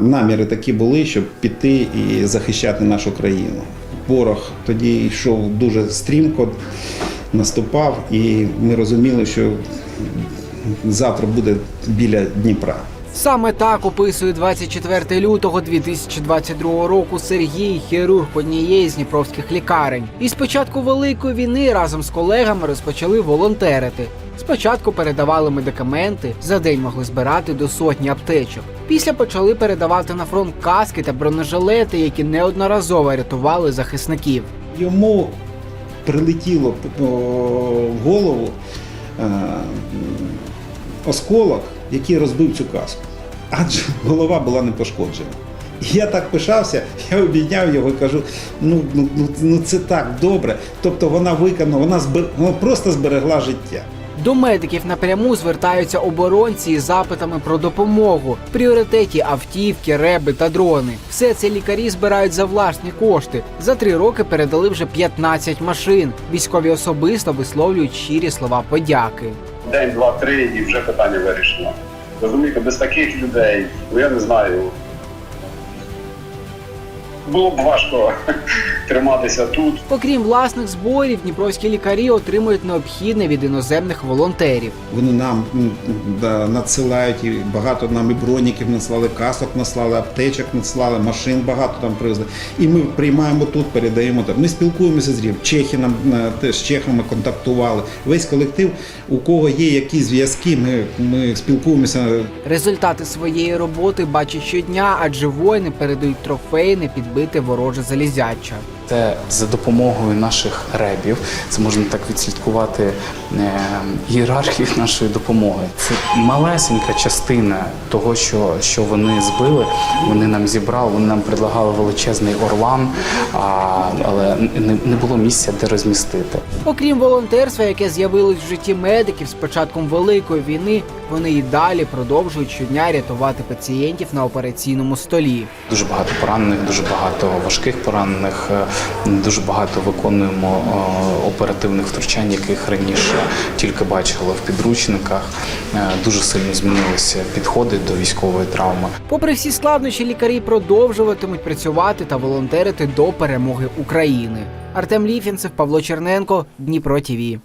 Наміри такі були, щоб піти і захищати нашу країну. Ворог тоді йшов дуже стрімко, наступав, і ми розуміли, що завтра буде біля Дніпра. Саме так описує 24 лютого 2022 року Сергій, хірург однієї з дніпровських лікарень. І з початку великої війни разом з колегами розпочали волонтерити. Спочатку передавали медикаменти, за день могли збирати до сотні аптечок. Після почали передавати на фронт каски та бронежилети, які неодноразово рятували захисників. Йому прилетіло о, в голову е, осколок, який розбив цю каску. Адже голова була не пошкоджена. Я так пишався, я обійняв його і кажу: ну, ну, ну, ну це так добре. Тобто вона виконала, вона, збер... вона просто зберегла життя. До медиків напряму звертаються оборонці із запитами про допомогу. В пріоритеті автівки, реби та дрони. Все це лікарі збирають за власні кошти. За три роки передали вже 15 машин. Військові особисто висловлюють щирі слова подяки. день, два, три і вже питання вирішено. Розумієте, без таких людей, ну я не знаю. Було б важко триматися тут. Окрім власних зборів, дніпровські лікарі отримують необхідне від іноземних волонтерів. Вони нам да, надсилають і багато нам і броніків надслали, касок надслали, аптечок надслали, машин багато там привезли. І ми приймаємо тут, передаємо там. Ми спілкуємося з рівнем. Чехи нам е, теж з чехами контактували. Весь колектив, у кого є якісь зв'язки, ми, ми спілкуємося. Результати своєї роботи бачать щодня, адже воїни передають трофеї не підбите вороже залізяча. Це за допомогою наших ребів. Це можна так відслідкувати е, ієрархію нашої допомоги. Це малесенька частина того, що, що вони збили. Вони нам зібрали, вони нам предлагали величезний орлан, а, але не, не було місця, де розмістити. Окрім волонтерства, яке з'явилось в житті медиків з початком великої війни, вони і далі продовжують щодня рятувати пацієнтів на операційному столі. Дуже багато поранених, дуже багато важких поранених, е, дуже багато виконуємо е, оперативних втручань, яких раніше тільки бачили в підручниках. Е, Дуже сильно змінилися підходи до військової травми. Попри всі складнощі, лікарі продовжуватимуть працювати та волонтерити до перемоги України. Артем Ліфінцев, Павло Черненко, Дніпро ТІВІ.